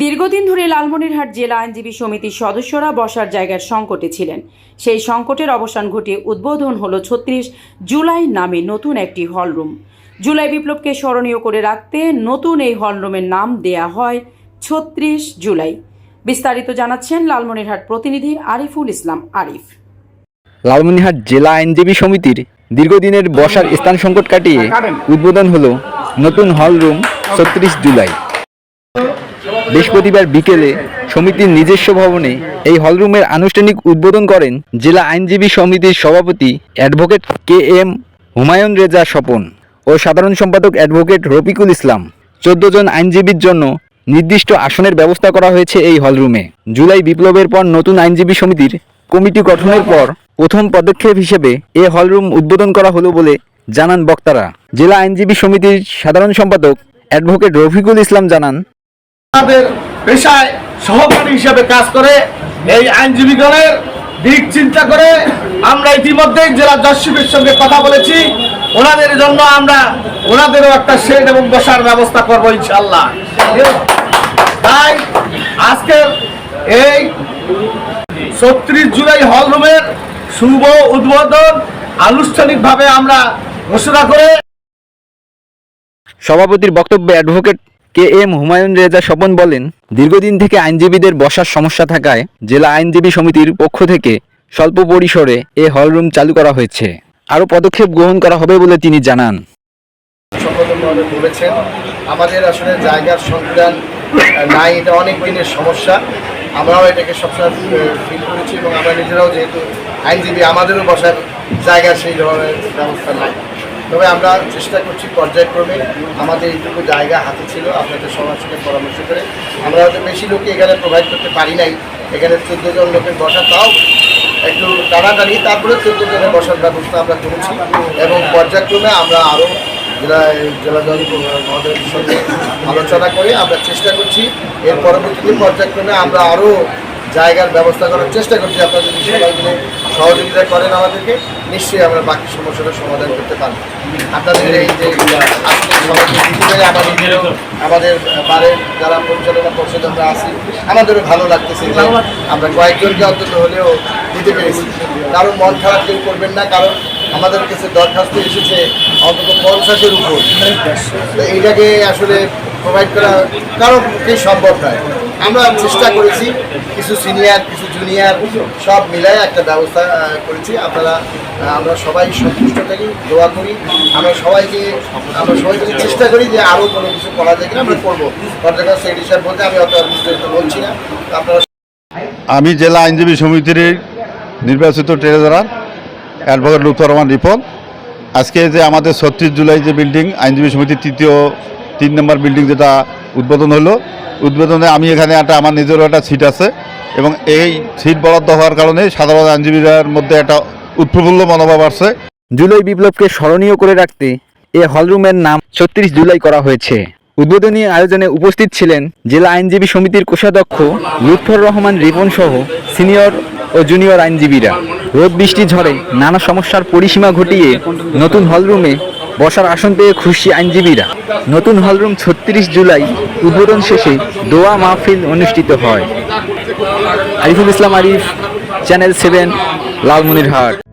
দীর্ঘদিন ধরে লালমনিরহাট জেলা আইনজীবী সমিতির সদস্যরা বসার জায়গার সংকটে ছিলেন। সেই সংকটের অবসান ঘটিয়ে উদ্বোধন হল ছত্রিশ জুলাই নামে নতুন একটি হলরুম। জুলাই বিপ্লবকে স্মরণীয় করে রাখতে নতুন এই হলরুমের নাম দেয়া হয় ছত্রিশ জুলাই। বিস্তারিত জানাচ্ছেন লালমনিরহাট প্রতিনিধি আরিফুল ইসলাম আরিফ। লালমনিরহাট জেলা আইনজীবী সমিতির দীর্ঘদিনের বসার স্থান সংকট কাটিয়ে উদ্বোধন হলো নতুন হলরুম ছত্রিশ জুলাই। বৃহস্পতিবার বিকেলে সমিতির নিজস্ব ভবনে এই হলরুমের আনুষ্ঠানিক উদ্বোধন করেন জেলা আইনজীবী সমিতির সভাপতি advocate K M Humayun Reza Swapan ও সাধারণ সম্পাদক অ্যাডভোকেট রফিকুল ইসলাম। চোদ্দ জন আইনজীবীর জন্য নির্দিষ্ট আসনের ব্যবস্থা করা হয়েছে এই হলরুমে। জুলাই বিপ্লবের পর নতুন আইনজীবী সমিতির কমিটি গঠনের পর প্রথম পদক্ষেপ হিসেবে এ হলরুম উদ্বোধন করা হলো বলে জানান বক্তারা। জেলা আইনজীবী সমিতির সাধারণ সম্পাদক অ্যাডভোকেট রফিকুল ইসলাম জানান আমাদের পেশায় সহকারী হিসেবে কাজ করে এই আইনজীবীগণের দিক চিন্তা করে আমরা ইতিমধ্যেই জেলা জজশিপের সঙ্গে কথা বলেছি। ওনাদের জন্য আমরা ওনাদেরও একটা শেড এবং বসার ব্যবস্থা করব ইনশাল্লাহ তাই আজকের এই ছত্রিশ জুলাই হল রুমের শুভ উদ্বোধন আনুষ্ঠানিকভাবে আমরা ঘোষণা করে সভাপতির বক্তব্যে advocate K M Humayun Reza Swapan বলেন, দীর্ঘদিন থেকে আইনজীবীদের বসার সমস্যা থাকায় জেলা আইনজীবী সমিতির পক্ষ থেকে স্বল্প পরিসরে এ হলরুম চালু করা হয়েছে। আরও পদক্ষেপ গ্রহণ করা হবে বলে তিনি জানান। বলেছেন আমাদের আসলে জায়গার সন্ধান নাই, এটা অনেক দিনের সমস্যা। আমরাও এটাকে সবসময় ফিল করেছি এবং আমরা নিজেরাও যেহেতু আইনজীবী, আমাদেরও বসার জায়গা সেই ধরনের ব্যবস্থা নাই। তবে আমরা চেষ্টা করছি পর্যায়ক্রমে। আমাদের এইটুকু জায়গা হাতে ছিল, আপনাদের সবার সাথে পরামর্শ করে। আমরা হয়তো বেশি লোককে এখানে প্রোভাইড করতে পারি নাই। এখানে চোদ্দ জন লোকের বসা, তাও একটু টানাটানি তারপরে চোদ্দ জনের বসার ব্যবস্থা আমরা করেছি। এবং পর্যায়ক্রমে আমরা আরও জেলা জেলা জজ মহোদয়ের সঙ্গে আলোচনা করে আমরা চেষ্টা করছি। এর পরবর্তীতে পর্যায়ক্রমে আমরা আরও জায়গার ব্যবস্থা করার চেষ্টা করছি। আপনাদের সবাই সহযোগিতা করেন আমাদেরকে, নিশ্চয়ই আমরা বাকি সমস্যাটার সমাধান করতে পারব। আপনাদের এই যে আজকে আমাদের বারের যারা পরিচালনা পরিষদ আমরা আছি, আমাদেরও ভালো লাগতেছে যে আমরা কয়েকজনকে অন্তত হলেও দিতে পেরেছি। কারণ মন খারাপ কেউ করবেন না, কারণ আমাদের কাছে দরখাস্ত এসেছে অন্তত পঞ্চাশের উপর। এইটাকে আসলে প্রোভাইড করা কারও সম্ভব নয়। আমরা চেষ্টা করেছি, কিছু সিনিয়র কিছু জুনিয়র সব মিলায় একটা ব্যবস্থা করেছি। আপনারা আমরা সবাই সন্তুষ্ট থাকি, দোয়া করি। আমরা সবাইকে, আমরা সবাই চেষ্টা করি যে আরও কোনো কিছু করা যায় কিনা, আমরা করব। পর্যটন সেক্রেটারি সাহেব বলতে আমি অত বিস্তারিত বলছি না। আপনারা আমি জেলা আইনজীবী সমিতির নির্বাচিত ট্রেজারার অ্যাডভোকেট লুৎফর রহমান রিপন। আজকে যে আমাদের ছত্রিশ জুলাই যে বিল্ডিং আইনজীবী সমিতির তৃতীয় তিন নম্বর বিল্ডিং যেটা উদ্বোধন হলো। উদ্বোধনে আমি এখানে একটা, আমার নিজেরও একটা সিট আছে এবং এই সিট বরাদ্দ হওয়ার কারণে সাধারণ আইনজীবীদের মধ্যে একটা উৎফুল্ল মনোভাব আসছে। জুলাই বিপ্লবকে স্মরণীয় করে রাখতে এ হলরুমের নাম ছত্রিশ জুলাই করা হয়েছে। উদ্বোধনী আয়োজনে উপস্থিত ছিলেন জেলা আইনজীবী সমিতির কোষাধ্যক্ষ লুৎফর রহমান রিপন সহ সিনিয়র ও জুনিয়র আইনজীবীরা। রোদ, বৃষ্টি, ঝড়ে নানা সমস্যার পরিসীমা ঘটিয়ে নতুন হলরুমে বসার আসন পেয়ে খুশি আইনজীবীরা। নতুন হলরুম ছত্রিশ জুলাই উদ্বোধন শেষে দোয়া মাহফিল অনুষ্ঠিত হয়। Ariful Islam Arif, channel seven, Lalmonirhat.